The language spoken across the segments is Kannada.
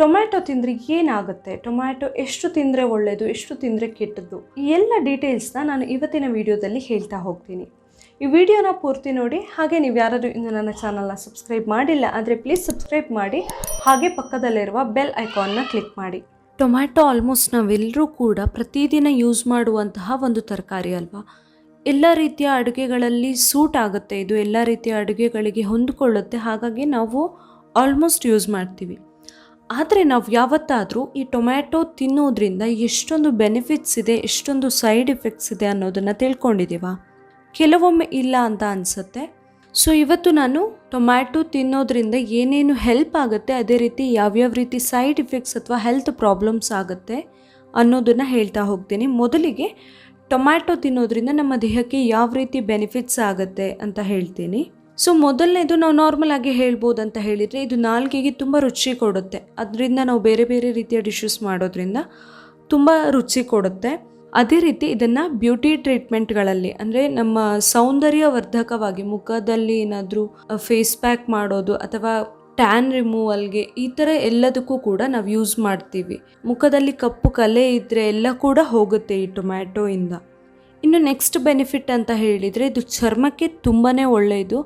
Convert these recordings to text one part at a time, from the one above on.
ಟೊಮ್ಯಾಟೊ ತಿಂದರೆ ಏನಾಗುತ್ತೆ? ಟೊಮ್ಯಾಟೊ ಎಷ್ಟು ತಿಂದರೆ ಒಳ್ಳೆಯದು ಎಷ್ಟು ತಿಂದರೆ ಕೆಟ್ಟದ್ದು? ಈ ಎಲ್ಲ ಡೀಟೇಲ್ಸ್ನ ನಾನು ಇವತ್ತಿನ ವಿಡಿಯೋದಲ್ಲಿ ಹೇಳ್ತಾ ಹೋಗ್ತೀನಿ. ಈ ವಿಡಿಯೋನ ಪೂರ್ತಿ ನೋಡಿ, ಹಾಗೆ ನೀವು ಯಾರಾದರೂ ಇನ್ನು ನನ್ನ ಚಾನಲ್ನ ಸಬ್ಸ್ಕ್ರೈಬ್ ಮಾಡಿಲ್ಲ ಆದರೆ ಪ್ಲೀಸ್ ಸಬ್ಸ್ಕ್ರೈಬ್ ಮಾಡಿ, ಹಾಗೆ ಪಕ್ಕದಲ್ಲಿರುವ ಬೆಲ್ ಐಕಾನ್ನ ಕ್ಲಿಕ್ ಮಾಡಿ. ಟೊಮ್ಯಾಟೊ ಆಲ್ಮೋಸ್ಟ್ ನಾವೆಲ್ಲರೂ ಕೂಡ ಪ್ರತಿದಿನ ಯೂಸ್ ಮಾಡುವಂತಹ ಒಂದು ತರಕಾರಿ ಅಲ್ವಾ? ಎಲ್ಲ ರೀತಿಯ ಅಡುಗೆಗಳಲ್ಲಿ ಸೂಟ್ ಆಗುತ್ತೆ, ಇದು ಎಲ್ಲ ರೀತಿಯ ಅಡುಗೆಗಳಿಗೆ ಹೊಂದಿಕೊಳ್ಳುತ್ತೆ, ಹಾಗಾಗಿ ನಾವು ಆಲ್ಮೋಸ್ಟ್ ಯೂಸ್ ಮಾಡ್ತೀವಿ. ಆದರೆ ನಾವು ಯಾವತ್ತಾದರೂ ಈ ಟೊಮ್ಯಾಟೊ ತಿನ್ನೋದ್ರಿಂದ ಎಷ್ಟೊಂದು ಬೆನಿಫಿಟ್ಸ್ ಇದೆ, ಎಷ್ಟೊಂದು ಸೈಡ್ ಎಫೆಕ್ಟ್ಸ್ ಇದೆ ಅನ್ನೋದನ್ನು ತಿಳ್ಕೊಂಡಿದ್ದೀವ? ಕೆಲವೊಮ್ಮೆ ಇಲ್ಲ ಅಂತ ಅನಿಸುತ್ತೆ. ಸೊ ಇವತ್ತು ನಾನು ಟೊಮ್ಯಾಟೊ ತಿನ್ನೋದ್ರಿಂದ ಏನೇನು ಹೆಲ್ಪ್ ಆಗುತ್ತೆ, ಅದೇ ರೀತಿ ಯಾವ್ಯಾವ ರೀತಿ ಸೈಡ್ ಎಫೆಕ್ಟ್ಸ್ ಅಥವಾ ಹೆಲ್ತ್ ಪ್ರಾಬ್ಲಮ್ಸ್ ಆಗುತ್ತೆ ಅನ್ನೋದನ್ನು ಹೇಳ್ತಾ ಹೋಗ್ತೀನಿ. ಮೊದಲಿಗೆ ಟೊಮ್ಯಾಟೊ ತಿನ್ನೋದ್ರಿಂದ ನಮ್ಮ ದೇಹಕ್ಕೆ ಯಾವ ರೀತಿ ಬೆನಿಫಿಟ್ಸ್ ಆಗುತ್ತೆ ಅಂತ ಹೇಳ್ತೀನಿ. ಸೊ ಮೊದಲನೇದು ನಾವು ನಾರ್ಮಲ್ ಆಗಿ ಹೇಳ್ಬೋದು ಅಂತ ಹೇಳಿದರೆ ಇದು ನಾಲ್ಗೆಗೆ ತುಂಬ ರುಚಿ ಕೊಡುತ್ತೆ. ಅದರಿಂದ ನಾವು ಬೇರೆ ಬೇರೆ ರೀತಿಯ ಡಿಶಸ್ ಮಾಡೋದ್ರಿಂದ ತುಂಬ ರುಚಿ ಕೊಡುತ್ತೆ. ಅದೇ ರೀತಿ ಇದನ್ನು ಬ್ಯೂಟಿ ಟ್ರೀಟ್ಮೆಂಟ್ಗಳಲ್ಲಿ ಅಂದರೆ ನಮ್ಮ ಸೌಂದರ್ಯವರ್ಧಕವಾಗಿ ಮುಖದಲ್ಲಿ ಏನಾದರೂ ಫೇಸ್ ಪ್ಯಾಕ್ ಮಾಡೋದು ಅಥವಾ ಟ್ಯಾನ್ ರಿಮೂವಲ್ಗೆ ಈ ಥರ ಎಲ್ಲದಕ್ಕೂ ಕೂಡ ನಾವು ಯೂಸ್ ಮಾಡ್ತೀವಿ. ಮುಖದಲ್ಲಿ ಕಪ್ಪು ಕಲೆ ಇದ್ದರೆ ಎಲ್ಲ ಕೂಡ ಹೋಗುತ್ತೆ ಈ ಟೊಮ್ಯಾಟೊ ಇಂದ. ಇನ್ನು ನೆಕ್ಸ್ಟ್ ಬೆನಿಫಿಟ್ ಅಂತ ಹೇಳಿದರೆ ಇದು ಚರ್ಮಕ್ಕೆ ತುಂಬಾ ಒಳ್ಳೆಯದು.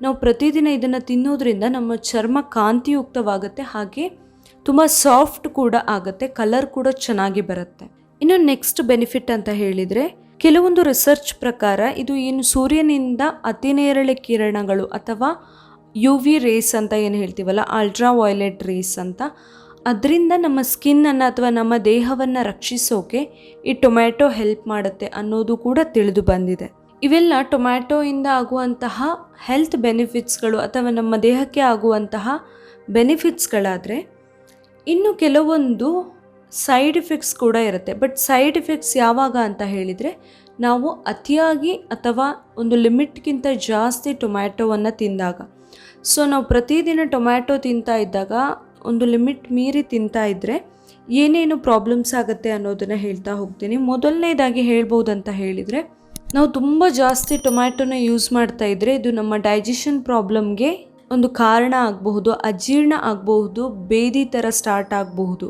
ನಾವು ಪ್ರತಿದಿನ ಇದನ್ನು ತಿನ್ನೋದ್ರಿಂದ ನಮ್ಮ ಚರ್ಮ ಕಾಂತಿಯುಕ್ತವಾಗುತ್ತೆ, ಹಾಗೆ ತುಂಬ ಸಾಫ್ಟ್ ಕೂಡ ಆಗುತ್ತೆ ಕಲರ್ ಕೂಡ ಚೆನ್ನಾಗಿ ಬರುತ್ತೆ. ಇನ್ನು ನೆಕ್ಸ್ಟ್ ಬೆನಿಫಿಟ್ ಅಂತ ಹೇಳಿದರೆ ಕೆಲವೊಂದು ರಿಸರ್ಚ್ ಪ್ರಕಾರ ಇದು ಏನು ಸೂರ್ಯನಿಂದ ಅತಿನೇರಳೆ ಕಿರಣಗಳು ಅಥವಾ ಯು ವಿ ರೇಸ್ ಅಂತ ಏನು ಹೇಳ್ತೀವಲ್ಲ ಅಲ್ಟ್ರಾ ವೈಲೆಟ್ ರೇಸ್ ಅಂತ ಅದರಿಂದ ನಮ್ಮ ಸ್ಕಿನ್ನನ್ನು ಅಥವಾ ನಮ್ಮ ದೇಹವನ್ನು ರಕ್ಷಿಸೋಕೆ ಈ ಟೊಮ್ಯಾಟೊ ಹೆಲ್ಪ್ ಮಾಡುತ್ತೆ ಅನ್ನೋದು ಕೂಡ ತಿಳಿದು ಬಂದಿದೆ. ಇವೆಲ್ಲ ಟೊಮ್ಯಾಟೊಯಿಂದ ಆಗುವಂತಹ ಹೆಲ್ತ್ ಬೆನಿಫಿಟ್ಸ್ಗಳು ಅಥವಾ ನಮ್ಮ ದೇಹಕ್ಕೆ ಆಗುವಂತಹ ಬೆನಿಫಿಟ್ಸ್ಗಳಾದರೆ ಇನ್ನು ಕೆಲವೊಂದು ಸೈಡ್ ಎಫೆಕ್ಟ್ಸ್ ಕೂಡ ಇರುತ್ತೆ. ಬಟ್ ಸೈಡ್ ಎಫೆಕ್ಟ್ಸ್ ಯಾವಾಗ ಅಂತ ಹೇಳಿದರೆ ನಾವು ಅತಿಯಾಗಿ ಅಥವಾ ಒಂದು ಲಿಮಿಟ್ಗಿಂತ ಜಾಸ್ತಿ ಟೊಮ್ಯಾಟೊವನ್ನು ತಿಂದಾಗ. ಸೊ ನಾವು ಪ್ರತಿದಿನ ಟೊಮ್ಯಾಟೊ ತಿಂತಾ ಇದ್ದಾಗ ಒಂದು ಲಿಮಿಟ್ ಮೀರಿ ತಿಂತಾ ಇದ್ದರೆ ಏನೇನು ಪ್ರಾಬ್ಲಮ್ಸ್ ಆಗುತ್ತೆ ಅನ್ನೋದನ್ನು ಹೇಳ್ತಾ ಹೋಗ್ತೀನಿ. ಮೊದಲನೇದಾಗಿ ಹೇಳ್ಬೋದಂತ ಹೇಳಿದರೆ, ನಾವು ತುಂಬ ಜಾಸ್ತಿ ಟೊಮ್ಯಾಟೊನ ಯೂಸ್ ಮಾಡ್ತಾ ಇದ್ದರೆ ಇದು ನಮ್ಮ ಡೈಜೆಷನ್ ಪ್ರಾಬ್ಲಮ್ಗೆ ಒಂದು ಕಾರಣ ಆಗಬಹುದು, ಅಜೀರ್ಣ ಆಗಬಹುದು, ಬೇದಿ ಥರ ಸ್ಟಾರ್ಟ್ ಆಗಬಹುದು.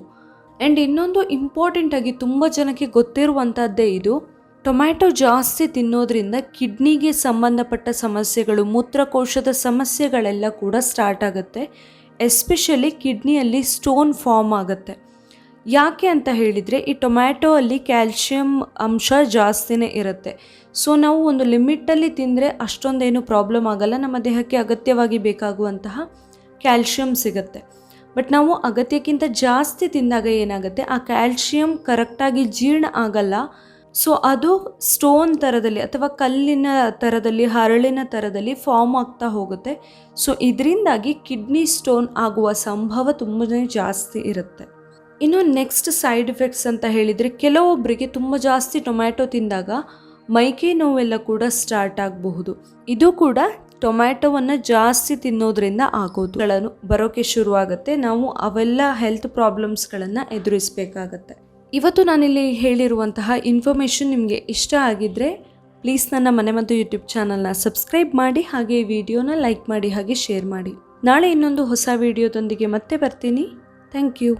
ಆ್ಯಂಡ್ ಇನ್ನೊಂದು ಇಂಪಾರ್ಟೆಂಟ್ ಆಗಿ ತುಂಬ ಜನಕ್ಕೆ ಗೊತ್ತಿರುವಂಥದ್ದೇ ಇದು, ಟೊಮ್ಯಾಟೊ ಜಾಸ್ತಿ ತಿನ್ನೋದ್ರಿಂದ ಕಿಡ್ನಿಗೆ ಸಂಬಂಧಪಟ್ಟ ಸಮಸ್ಯೆಗಳು, ಮೂತ್ರಕೋಶದ ಸಮಸ್ಯೆಗಳೆಲ್ಲ ಕೂಡ ಸ್ಟಾರ್ಟ್ ಆಗುತ್ತೆ. ಎಸ್ಪೆಷಲಿ ಕಿಡ್ನಿಯಲ್ಲಿ ಸ್ಟೋನ್ ಫಾರ್ಮ್ ಆಗುತ್ತೆ. ಯಾಕೆ ಅಂತ ಹೇಳಿದರೆ ಈ ಟೊಮ್ಯಾಟೊ ಅಲ್ಲಿ ಕ್ಯಾಲ್ಶಿಯಂ ಅಂಶ ಜಾಸ್ತಿನೇ ಇರುತ್ತೆ. ಸೊ ನಾವು ಒಂದು ಲಿಮಿಟಲ್ಲಿ ತಿಂದರೆ ಅಷ್ಟೊಂದೇನು ಪ್ರಾಬ್ಲಮ್ ಆಗಲ್ಲ. ನಮ್ಮ ದೇಹಕ್ಕೆ ಅಗತ್ಯವಾಗಿ ಬೇಕಾಗುವಂತಹ ಕ್ಯಾಲ್ಶಿಯಂ ಸಿಗುತ್ತೆ. ಬಟ್ ನಾವು ಅಗತ್ಯಕ್ಕಿಂತ ಜಾಸ್ತಿ ತಿಂದಾಗ ಏನಾಗುತ್ತೆ? ಆ ಕ್ಯಾಲ್ಶಿಯಂ ಕರೆಕ್ಟಾಗಿ ಜೀರ್ಣ ಆಗಲ್ಲ. ಸೊ ಅದು ಸ್ಟೋನ್ ಥರದಲ್ಲಿ ಅಥವಾ ಕಲ್ಲಿನ ಥರದಲ್ಲಿ ಹರಳಿನ ಥರದಲ್ಲಿ ಫಾರ್ಮ್ ಆಗ್ತಾ ಹೋಗುತ್ತೆ. ಸೊ ಇದರಿಂದಾಗಿ ಕಿಡ್ನಿ ಸ್ಟೋನ್ ಆಗುವ ಸಂಭವ ತುಂಬಾ ಜಾಸ್ತಿ ಇರುತ್ತೆ. ಇನ್ನು ನೆಕ್ಸ್ಟ್ ಸೈಡ್ ಎಫೆಕ್ಟ್ಸ್ ಅಂತ ಹೇಳಿದರೆ ಕೆಲವೊಬ್ಬರಿಗೆ ತುಂಬ ಜಾಸ್ತಿ ಟೊಮ್ಯಾಟೊ ತಿಂದಾಗ ಮೈಕೆ ನೋವೆಲ್ಲ ಕೂಡ ಸ್ಟಾರ್ಟ್ ಆಗಬಹುದು. ಇದು ಕೂಡ ಟೊಮ್ಯಾಟೊವನ್ನು ಜಾಸ್ತಿ ತಿನ್ನೋದ್ರಿಂದ ಆಗೋದುಗಳನ್ನು ಬರೋಕ್ಕೆ ಶುರುವಾಗುತ್ತೆ. ನಾವು ಅವೆಲ್ಲ ಹೆಲ್ತ್ ಪ್ರಾಬ್ಲಮ್ಸ್ಗಳನ್ನು ಎದುರಿಸಬೇಕಾಗತ್ತೆ. ಇವತ್ತು ನಾನಿಲ್ಲಿ ಹೇಳಿರುವಂತಹ ಇನ್ಫಾರ್ಮೇಷನ್ ನಿಮಗೆ ಇಷ್ಟ ಆಗಿದ್ದರೆ ಪ್ಲೀಸ್ ನನ್ನ ಮನೆ ಮತ್ತು ಯೂಟ್ಯೂಬ್ ಚಾನಲ್ನ ಸಬ್ಸ್ಕ್ರೈಬ್ ಮಾಡಿ ಹಾಗೆ ವಿಡಿಯೋನ ಲೈಕ್ ಮಾಡಿ ಹಾಗೆ ಶೇರ್ ಮಾಡಿ. ನಾಳೆ ಇನ್ನೊಂದು ಹೊಸ ವಿಡಿಯೋದೊಂದಿಗೆ ಮತ್ತೆ ಬರ್ತೀನಿ. Thank you